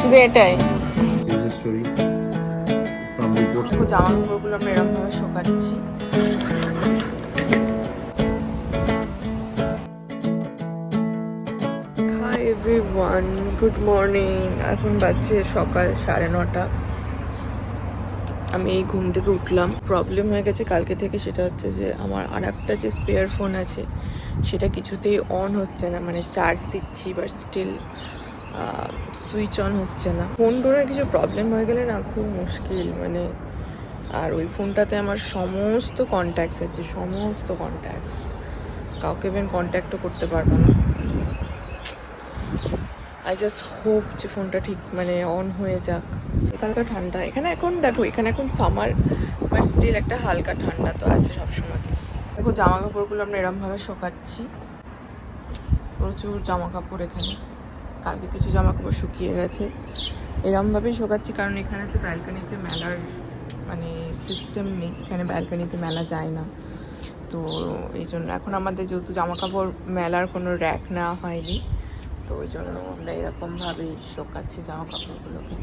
শুধু এটাই। From reports. দেখো জামা কাপড়গুলো আমরা এরকম ভাবে শোকাচ্ছি। হাই এভরিওয়ান গুড মর্নিং এখন বাজছে সকাল সাড়ে নটা। আমি এই ঘুম থেকে উঠলাম। প্রবলেম হয়ে গেছে কালকে থেকে সেটা হচ্ছে যে আমার আর একটা যে স্পেয়ার ফোন আছে সেটা কিছুতেই অন হচ্ছে না। মানে চার্জ দিচ্ছি বাট স্টিল সুইচ অন হচ্ছে না। ফোন টোনের কিছু প্রবলেম হয়ে গেলে না খুব মুশকিল মানে আর ওই ফোনটাতে আমার সমস্ত কন্ট্যাক্টস আছে, সমস্ত কন্ট্যাক্টস কাউকে ইভেন কন্ট্যাক্টও করতে পারব না। আই জাস্ট হোপ যে ফোনটা ঠিক মানে অন হয়ে যাক। হালকা ঠান্ডা, এখানে এখন দেখো, এখানে এখন সামার বাট স্টিল একটা হালকা ঠান্ডা তো আছে সবসময়। দেখো জামা কাপড়গুলো আমরা এরমভাবে শোকাচ্ছি। প্রচুর জামা কাপড় এখানে। কালকে কিছু জামা কাপড় শুকিয়ে গেছে। এরমভাবেই শোকাচ্ছি, কারণ এখানে তো ব্যালকানিতে মেলার মানে সিস্টেম নেই। এখানে ব্যালকানিতে মেলা যায় না। তো এই জন্য এখন আমাদের যেহেতু জামা কাপড় মেলার কোনো র্যাক নেওয়া হয়নি, তো ওই জন্য আমরা এরকমভাবেই শোকাচ্ছি জামা কাপড়গুলোকে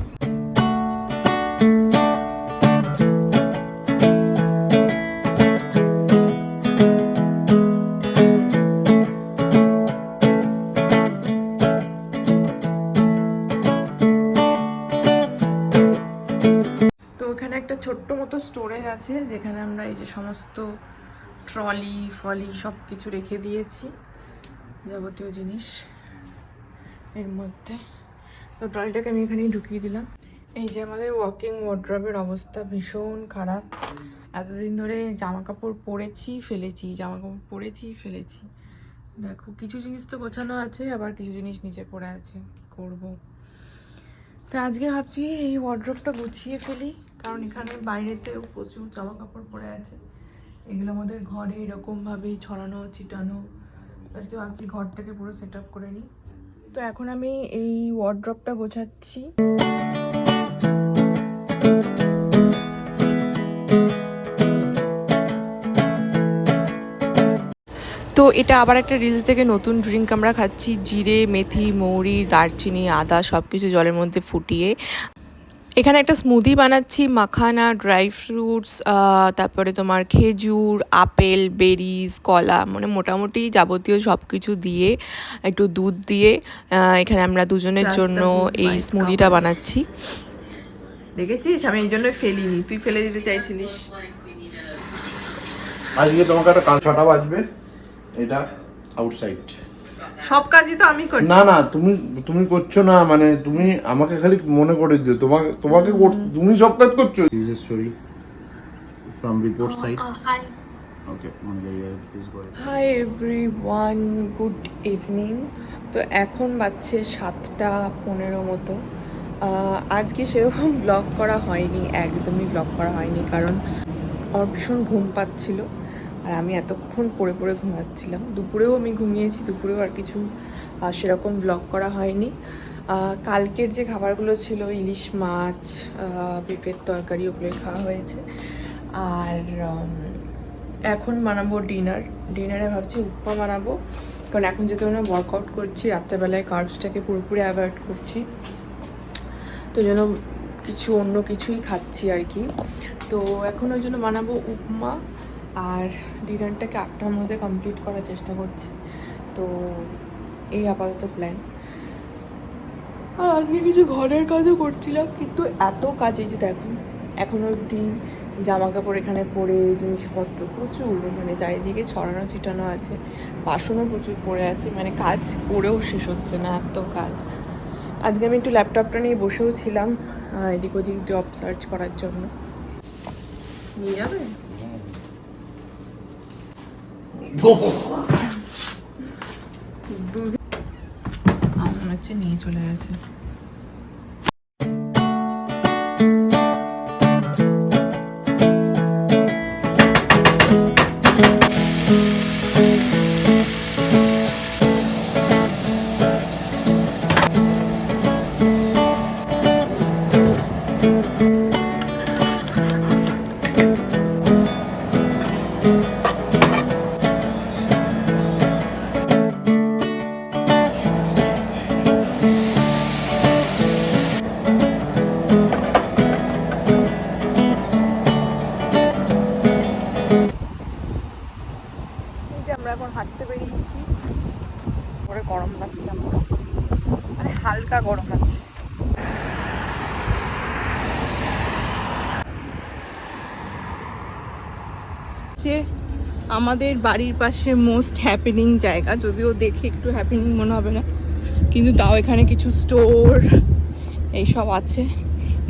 মতো স্টোরেজ আছে যেখানে আমরা এই যে সমস্ত ট্রলি ফলি সব কিছু রেখে দিয়েছি যাবতীয় জিনিস এর মধ্যে। তো ট্রলিটাকে আমি এখানেই ঢুকিয়ে দিলাম। এই যে আমাদের ওয়াকিং ওয়ার্ড্রবের অবস্থা ভীষণ খারাপ। এতদিন ধরে জামা কাপড় পরেছি, ফেলেছি জামা কাপড় পরেছি, ফেলেছি। দেখো, কিছু জিনিস তো গোছানো আছে, আবার কিছু জিনিস নিচে পড়ে আছে, কি করব? তো আজকে ভাবছি এই ওয়ার্ড্রপটা গুছিয়ে ফেলি। কারণ এখানে বাইরেতেও প্রচুর জামা কাপড় পরে আছে। এগুলো আমাদের ঘরে এরকমভাবেই ছড়ানো, ছিটানো। আজকে ভাবছি ঘরটাকে পুরো সেট আপ করে নিই। তো এখন আমি এই ওয়ার্ড্রপটা গোছাচ্ছি। তো এটা আবার একটা রিলস থেকে নতুন ড্রিঙ্ক আমরা খাচ্ছি। জিরে, মেথি, মৌরি, দারচিনি, আদা সব কিছু জলের মধ্যে ফুটিয়ে। এখানে একটা স্মুদি বানাচ্ছি মাখানা ড্রাই ফ্রুটস তারপরে তোমার খেজুর আপেল বেরিজ কলা মানে মোটামুটি যাবতীয় সব কিছু দিয়ে একটু দুধ দিয়ে এখানে আমরা দুজনের জন্য এই স্মুদিটা বানাচ্ছি। দেখেছিস? আমি এই জন্য ফেলিনি। তুই ফেলে দিতে চাইছিলিস। আজকে তোমাকে একটা কাজ ছটা বাজবে। এটা আউটসাইড সব কাজই তো আমি করি। না না তুমি তুমি করছ না মানে তুমি আমাকে খালি মনে করে দিও। তোমাকে তোমাকে তুমি সব কাজ করছ। Is a story from report side okay মানে হাই এভরিওয়ান গুড ইভিনিং তো এখন বাজছে সাতটা পনেরো মতো। আজকে সেরকম ব্লগ করা হয়নি একদমই ব্লগ করা হয়নি কারণ আমার ভীষণ ঘুম পাচ্ছিল। আর আমি এতক্ষণ পড়ে পড়ে ঘুমাচ্ছিলাম। দুপুরেও আমি ঘুমিয়েছি, দুপুরেও আর কিছু সেরকম ব্লগ করা হয়নি। কালকের যে খাবারগুলো ছিল, ইলিশ মাছ পেঁপের তরকারি, ওগুলোই খাওয়া হয়েছে। আর এখন বানাবো ডিনার। ডিনারে ভাবছি উপমা বানাবো। কারণ এখন যেহেতু আমরা ওয়ার্কআউট করছি, রাত্রেবেলায় কার্বসটাকে পুরোপুরি অ্যাভয়েড করছি। তো জন্য কিছু অন্য কিছুই খাচ্ছি আর কি। তো এখন ওই জন্য বানাবো উপমা। আর ডিনারটাকে আটটার মধ্যে কমপ্লিট করার চেষ্টা করছি। তো এই আপাতত প্ল্যান আর আজকে কিছু ঘরের কাজও করছিলাম, কিন্তু এত কাজ এই যে দেখো, এখনও অবধি জামা কাপড় এখানে পরে, জিনিসপত্র প্রচুর মানে চারিদিকে ছড়ানো ছিটানো আছে, বাসনও প্রচুর পড়ে আছে মানে কাজ করেও শেষ হচ্ছে না, এত কাজ। আজকে আমি একটু ল্যাপটপটা নিয়ে বসেও ছিলাম এদিক ওদিক জব সার্চ করার জন্য। নিয়ে যাবে? দুদিন আমার হচ্ছে নিয়ে চলে গেছে। হাঁটতে বেরিয়েছি পরে গরম লাগছে আমার। মানে হালকা গরম আছে আমাদের বাড়ির পাশে মোস্ট হ্যাপেনিং জায়গা। যদিও দেখে একটু হ্যাপেনিং মনে হবে না। কিন্তু তাও এখানে কিছু স্টোর এইসব আছে।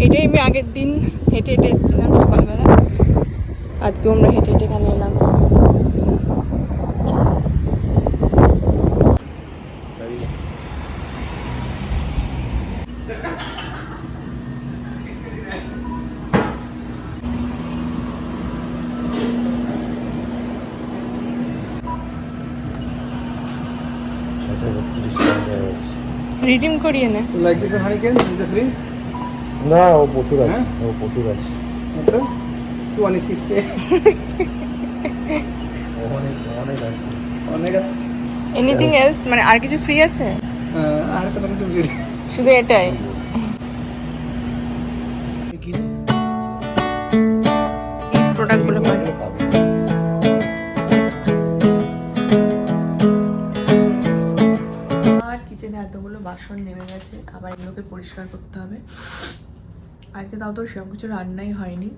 এটাই আমি আগের দিন হেঁটে হেঁটে এসেছিলাম সকালবেলা। আজকে আমরা হেঁটে হেঁটে এখানে এলাম। রিডিম করিয়ে নে like this hurricane, is it free? না ও প্রচুর আছে হ্যাঁ? ও প্রচুর আছে Ito? 260. অনেক অনেক আছে অনেক আছে এনিথিং এলস মানে আর কিছু ফ্রি আছে আর কোনো কিছু নেই। শুধু এটাই এই প্রোডাক্টগুলো পাই কিচেনে এতগুলো বাসন নেমে গেছে, আবার এগুলোকে পরিষ্কার করতে হবে। আজকে তাও তো সেরকম কিছু রান্নাই হয়নি।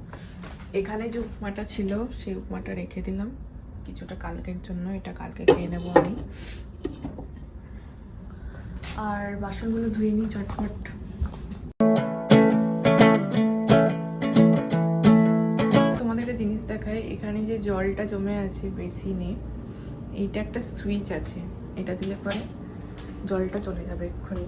এখানে যে উপমাটা ছিল, সেই উপমাটা রেখে দিলাম। কিছুটা কালকের জন্য, এটা কালকে খেয়ে নেব আমি। আর বাসনগুলো ধুয়ে নিই চটপট তোমাদের একটা জিনিস দেখায় এখানে যে জলটা জমে আছে বেসিনে, এইটা একটা সুইচ আছে, এটা দিলে পরে। জলটা চলে যাবে এক্ষুনি।